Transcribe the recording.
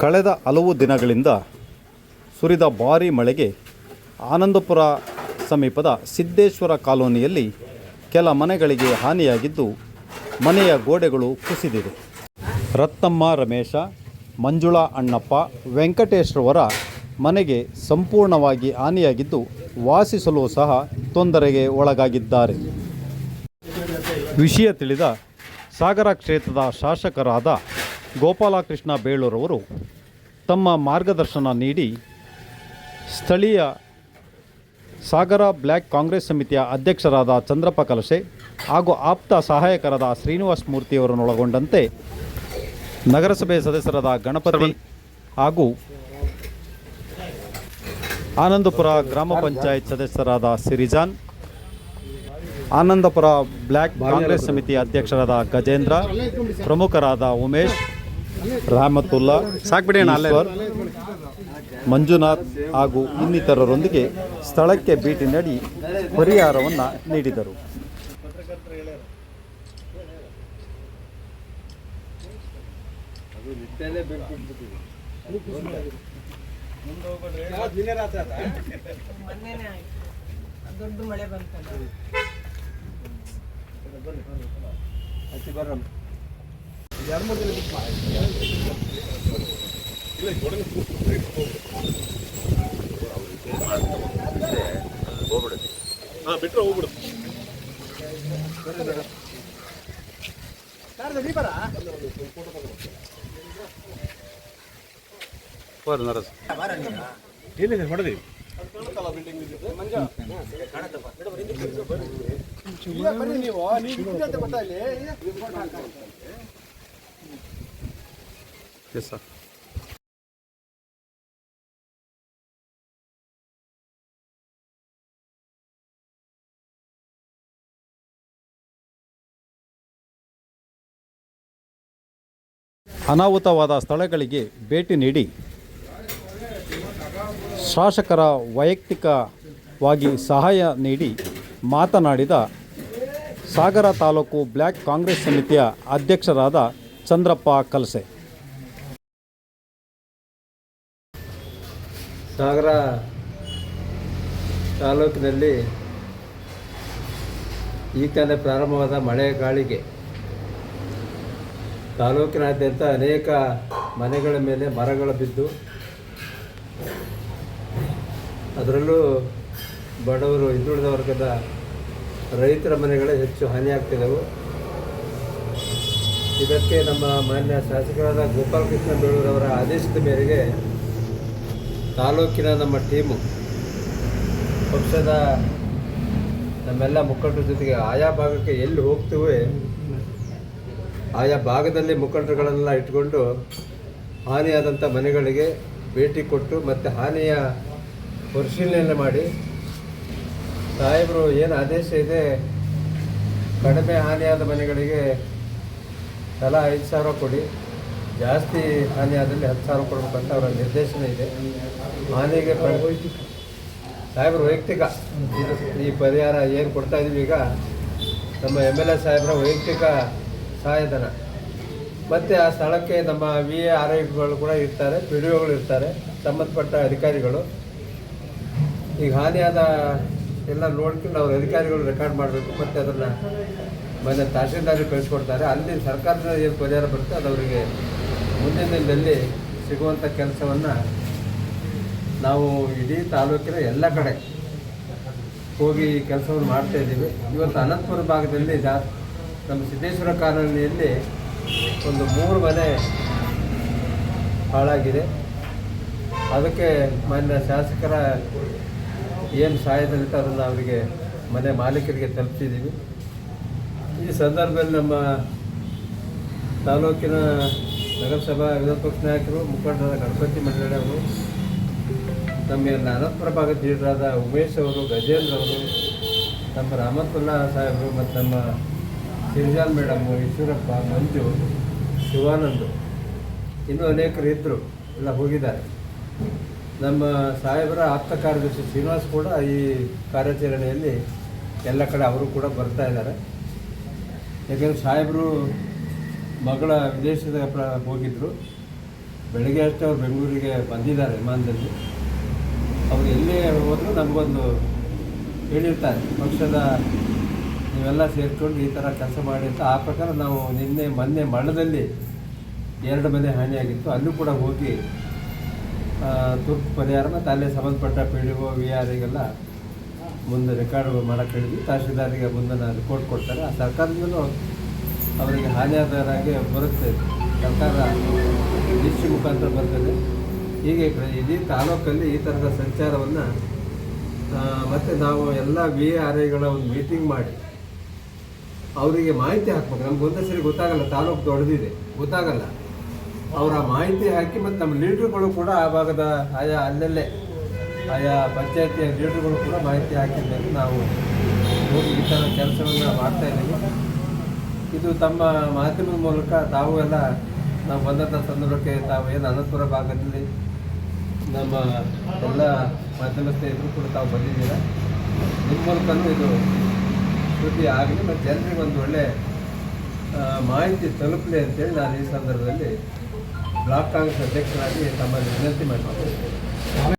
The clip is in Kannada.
ಕಳೆದ ಹಲವು ದಿನಗಳಿಂದ ಸುರಿದ ಭಾರೀ ಮಳೆಗೆ ಆನಂದಪುರ ಸಮೀಪದ ಸಿದ್ದೇಶ್ವರ ಕಾಲೋನಿಯಲ್ಲಿ ಕೆಲ ಮನೆಗಳಿಗೆ ಹಾನಿಯಾಗಿದ್ದು ಮನೆಯ ಗೋಡೆಗಳು ಕುಸಿದಿವೆ. ರತ್ನಮ್ಮ ರಮೇಶ, ಮಂಜುಳಾ ಅಣ್ಣಪ್ಪ, ವೆಂಕಟೇಶ್ವರವರ ಮನೆಗೆ ಸಂಪೂರ್ಣವಾಗಿ ಹಾನಿಯಾಗಿದ್ದು ವಾಸಿಸಲು ಸಹ ತೊಂದರೆಗೆ ಒಳಗಾಗಿದ್ದಾರೆ. ವಿಷಯ ತಿಳಿದ ಸಾಗರ ಕ್ಷೇತ್ರದ ಶಾಸಕರಾದ ಗೋಪಾಲಕೃಷ್ಣ ಬೇಳೂರವರು ತಮ್ಮ ಮಾರ್ಗದರ್ಶನ ನೀಡಿ ಸ್ಥಳೀಯ ಸಾಗರ ಬ್ಲ್ಯಾಕ್ ಕಾಂಗ್ರೆಸ್ ಸಮಿತಿಯ ಅಧ್ಯಕ್ಷರಾದ ಚಂದ್ರಪ್ಪ ಕಲಶೆ ಹಾಗೂ ಆಪ್ತ ಸಹಾಯಕರಾದ ಶ್ರೀನಿವಾಸ್ ಮೂರ್ತಿಯವರನ್ನೊಳಗೊಂಡಂತೆ ನಗರಸಭೆ ಸದಸ್ಯರಾದ ಗಣಪತಿ ಹಾಗೂ ಆನಂದಪುರ ಗ್ರಾಮ ಪಂಚಾಯತ್ ಸದಸ್ಯರಾದ ಸಿರಿಜಾನ್ ಆನಂದಪುರ ಬ್ಲ್ಯಾಕ್ ಕಾಂಗ್ರೆಸ್ ಸಮಿತಿ ಅಧ್ಯಕ್ಷರಾದ ಗಜೇಂದ್ರ ಪ್ರಮುಖರಾದ ಉಮೇಶ್ ರಹಮತುಲ್ಲಾ ಸಾಕ್ಬಿಡಿ ಈಶ್ವರ್, ಮಂಜುನಾಥ್ ಹಾಗೂ ಇನ್ನಿತರರೊಂದಿಗೆ ಸ್ಥಳಕ್ಕೆ ಭೇಟಿ ನೀಡಿ ಪರಿಹಾರವನ್ನು ನೀಡಿದರು ದೊಡ್ಡ ಮಳೆ ಬಂತಲ್ಲ ಹೋಗ್ಬಿಡುತ್ತೆ ಹಾಂ ಬಿಟ್ಟರೆ ಹೋಗ್ಬಿಡುತ್ತೆ ಬರ ನರಸ್ ಇಲ್ಲ ಸರ್ ಹೊಡೆದಿ ನೀವು ನೀವು ಗೊತ್ತಾ ಇಲ್ಲಿ ಎಸ್ ಸರ್ ಅನಾಹುತವಾದ ಸ್ಥಳಗಳಿಗೆ ಭೇಟಿ ನೀಡಿ ಶಾಸಕರ ವೈಯಕ್ತಿಕವಾಗಿ ಸಹಾಯ ನೀಡಿ ಮಾತನಾಡಿದ ಸಾಗರ ತಾಲೂಕು ಬ್ಲ್ಯಾಕ್ ಕಾಂಗ್ರೆಸ್ ಸಮಿತಿಯ ಅಧ್ಯಕ್ಷರಾದ ಚಂದ್ರಪ್ಪ ಕಲಸೆ. ಸಾಗರ ತಾಲೂಕಿನಲ್ಲಿ ಈ ಪ್ರಾರಂಭವಾದ ಮಳೆ ಗಾಳಿಗೆ. ತಾಲೂಕಿನಾದ್ಯಂತ ಅನೇಕ ಮನೆಗಳ ಮೇಲೆ ಮರಗಳು ಬಿದ್ದು, ಅದರಲ್ಲೂ ಬಡವರು, ಹಿಂದುಳಿದ ವರ್ಗದ ರೈತರ ಮನೆಗಳೇ ಹೆಚ್ಚು ಹಾನಿಯಾಗ್ತಿದ್ದವು ಇದಕ್ಕೆ ನಮ್ಮ ಮಾನ್ಯ ಶಾಸಕರಾದ ಗೋಪಾಲಕೃಷ್ಣ ಬೇಳೂರವರ ಆದೇಶದ ಮೇರೆಗೆ ತಾಲೂಕಿನ ನಮ್ಮ ಟೀಮು, ಪಕ್ಷದ ನಮ್ಮೆಲ್ಲ ಮುಖಂಡರ ಜೊತೆಗೆ ಆಯಾ ಭಾಗಕ್ಕೆ ಎಲ್ಲಿ ಹೋಗ್ತೀವಿ, ಆಯಾ ಭಾಗದಲ್ಲಿ ಮುಖಂಡರುಗಳನ್ನೆಲ್ಲ ಇಟ್ಕೊಂಡು ಹಾನಿಯಾದಂಥ ಮನೆಗಳಿಗೆ ಭೇಟಿ ಕೊಟ್ಟು ಮತ್ತು ಹಾನಿಯ ಪರಿಶೀಲನೆ ಮಾಡಿ. ಸಾಹೇಬರು, ಏನು ಆದೇಶ ಇದೆ? ಕಡಿಮೆ ಹಾನಿಯಾದ ಮನೆಗಳಿಗೆ ತಲಾ ಐದು ಸಾವಿರ ಕೊಡಿ. ಜಾಸ್ತಿ ಹಾನಿ ಆದಲ್ಲಿ ಹತ್ತು ಸಾವಿರ ಕೊಡಬೇಕಂತ ಅವರ ನಿರ್ದೇಶನ ಇದೆ. ಹಾನಿಗೆ ಸಾಹೇಬ್ರ ವೈಯಕ್ತಿಕ ಈ ಪರಿಹಾರ ಏನು ಕೊಡ್ತಾ ಇದೀವಿ ಈಗ, ನಮ್ಮ ಎಂ ಎಲ್ ಎ ಸಾಹೇಬರ ವೈಯಕ್ತಿಕ ಸಹಾಯಧನ. ಮತ್ತು ಆ ಸ್ಥಳಕ್ಕೆ ನಮ್ಮ ವಿ ಎ ಆರ್ ಐಗಳು ಕೂಡ ಇರ್ತಾರೆ ಪಿ ಡಿ ಒಗಳು ಇರ್ತಾರೆ, ಸಂಬಂಧಪಟ್ಟ ಅಧಿಕಾರಿಗಳು. ಈಗ ಹಾನಿಯಾದ ಎಲ್ಲ ನೋಡ್ಕೊಂಡು ಅವ್ರ ಅಧಿಕಾರಿಗಳು ರೆಕಾರ್ಡ್ ಮಾಡಬೇಕು, ಮತ್ತು ಅದನ್ನು ಮನೆ ತಹಸೀಲ್ದಾರಿಗೆ ಕಳಿಸ್ಕೊಡ್ತಾರೆ. ಅಲ್ಲಿ ಸರ್ಕಾರದ ಏನು ಪರಿಹಾರ ಬರುತ್ತೆ ಅದು ಅವರಿಗೆ ಮುಂದಿನ ದಿನದಲ್ಲಿ ಸಿಗುವಂಥ ಕೆಲಸವನ್ನು ನಾವು ಇಡೀ ತಾಲೂಕಿನ ಎಲ್ಲ ಕಡೆ ಹೋಗಿ ಕೆಲಸವನ್ನು ಮಾಡ್ತಾ ಇದ್ದೀವಿ. ಇವತ್ತು ಅನಂತಪುರ ಭಾಗದಲ್ಲಿ ಜಾ ನಮ್ಮ ಸಿದ್ದೇಶ್ವರ ಕಾಲೋನಿಯಲ್ಲಿ ಒಂದು ಮೂರು ಮನೆ ಹಾಳಾಗಿದೆ. ಅದಕ್ಕೆ ಮಾನ್ಯ ಶಾಸಕರ ಏನು ಸಹಾಯದಲ್ಲಿತ್ತು ಅದನ್ನು ಅವರಿಗೆ ಮನೆ ಮಾಲೀಕರಿಗೆ ತಲುಪಿಸಿದ್ದೀವಿ ಈ ಸಂದರ್ಭದಲ್ಲಿ ನಮ್ಮ ತಾಲೂಕಿನ ನಗರಸಭಾ ವಿರೋಧ ಪಕ್ಷ ನಾಯಕರು ಮುಖಂಡರಾದ ಗಣಪತಿ ಮಂಡಳಿ ಅವರು, ನಮ್ಮ ನಾನಪುರ ಭಾಗದ ಲೀಡರಾದ ಉಮೇಶ್ ಅವರು, ಗಜೇಂದ್ರ ಅವರು, ನಮ್ಮ ರಾಮತುಲ್ಲಾ ಸಾಹೇಬರು ಮತ್ತು ನಮ್ಮ ಸಿರಿಜಾಲ್ ಮೇಡಮು ಈಶ್ವರಪ್ಪ, ಮಂಜು, ಶಿವಾನಂದ್, ಇನ್ನೂ ಅನೇಕರು ಇದ್ದರು ಎಲ್ಲ ಹೋಗಿದ್ದಾರೆ. ನಮ್ಮ ಸಾಹೇಬರ ಆಪ್ತ ಕಾರ್ಯದರ್ಶಿ ಶ್ರೀನಿವಾಸ್ ಕೂಡ ಈ ಕಾರ್ಯಾಚರಣೆಯಲ್ಲಿ ಎಲ್ಲ ಕಡೆ ಅವರು ಕೂಡ ಬರ್ತಾ ಇದ್ದಾರೆ. ಯಾಕೆಂದರೆ ಸಾಹೇಬರು ಮಗಳ ವಿದೇಶದ ಪ್ರ ಹೋಗಿದ್ದರು ಬೆಳಗ್ಗೆ ಅಷ್ಟೇ ಅವ್ರು ಬೆಂಗಳೂರಿಗೆ ಬಂದಿದ್ದಾರೆ ವಿಮಾನದಲ್ಲಿ. ಅವ್ರು ಎಲ್ಲೇ ಹೋದರೂ ನಮಗೊಂದು ಹೇಳಿರ್ತಾರೆ, ಪಕ್ಷದ ನೀವೆಲ್ಲ ಸೇರಿಕೊಂಡು ಈ ಥರ ಕೆಲಸ ಮಾಡಿ ಅಂತ. ಆ ಪ್ರಕಾರ ನಾವು ನಿನ್ನೆ ಮೊನ್ನೆ ಮಳ್ಳದಲ್ಲಿ ಎರಡು ಮನೆ ಹಾನಿಯಾಗಿತ್ತು. ಅಲ್ಲೂ ಕೂಡ ಹೋಗಿ ತುರ್ತು ಪರಿಹಾರ ಮತ್ತು ಅಲ್ಲೇ ಸಂಬಂಧಪಟ್ಟ P D O, V R ಆರಿಗೆಲ್ಲ ಮುಂದೆ ರೆಕಾರ್ಡ್ ಮಾಡಕ್ಕೆ ಹೇಳಿದ್ವಿ. ತಹಶೀಲ್ದಾರಿಗೆ ಮುಂದೆ ರಿಪೋರ್ಟ್ ಕೊಡ್ತಾರೆ ಆ ಸರ್ಕಾರದಿಂದಲೂ ಅವರಿಗೆ ಹಾನಿಯಾದವರಾಗಿ ಬರುತ್ತೆ. ಸರ್ಕಾರ ಲಿಸ್ಟ್ ಮುಖಾಂತರ ಬರ್ತದೆ. ಹೀಗೆ ಇಡೀ ತಾಲೂಕಲ್ಲಿ ಈ ಥರದ ಸಂಚಾರವನ್ನು ಮತ್ತು ನಾವು ಎಲ್ಲ ವಿ ಆರ್ ಐಗಳ ಒಂದು ಮೀಟಿಂಗ್ ಮಾಡಿ, ಅವರಿಗೆ ಮಾಹಿತಿ ಹಾಕ್ಬೇಕು. ನಮ್ಗೆ ಒಂದೇ ಸರಿ ಗೊತ್ತಾಗಲ್ಲ, ತಾಲೂಕು ದೊಡ್ಡದಿದೆ. ಗೊತ್ತಾಗಲ್ಲ. ಅವರ ಮಾಹಿತಿ ಹಾಕಿ ಮತ್ತು ನಮ್ಮ ಲೀಡ್ರುಗಳು ಕೂಡ ಆ ಭಾಗದ ಆಯಾ ಅಲ್ಲಲ್ಲೇ, ಆಯಾ ಪಂಚಾಯತಿಯ ಲೀಡ್ರುಗಳು ಕೂಡ ಮಾಹಿತಿ ಹಾಕಿದ್ಮೇಲೆ ನಾವು ಈ ಥರ ಕೆಲಸಗಳನ್ನ ಮಾಡ್ತಾ ಇದ್ದೀವಿ. ಇದು ತಮ್ಮ ಮಾಧ್ಯಮದ ಮೂಲಕ ತಾವು ಎಲ್ಲ ನಾವು ಬಂದಂಥ ಸಂದರ್ಭಕ್ಕೆ ತಾವು ಏನು ಅನಂತಪುರ ಭಾಗದಲ್ಲಿ ನಮ್ಮ ಎಲ್ಲ ಮಾಧ್ಯಮ ಸ್ನೇಹಿತರು ಕೂಡ ತಾವು ಬಂದಿದ್ದೀರಾ? ನಿಮ್ಮ ಮೂಲಕನೂ ಇದು ಸುದ್ದಿ ಆಗಲಿ, ಮತ್ತು ಜನರಿಗೆ ಒಂದು ಒಳ್ಳೆ ಮಾಹಿತಿ ತಲುಪಲಿ ಅಂತೇಳಿ ನಾನು ಈ ಸಂದರ್ಭದಲ್ಲಿ ಬ್ಲಾಕ್ ಕಾಂಗ್ರೆಸ್ ಅಧ್ಯಕ್ಷರಾಗಿ ತಮ್ಮಲ್ಲಿ ವಿನಂತಿ ಮಾಡ್ತೀನಿ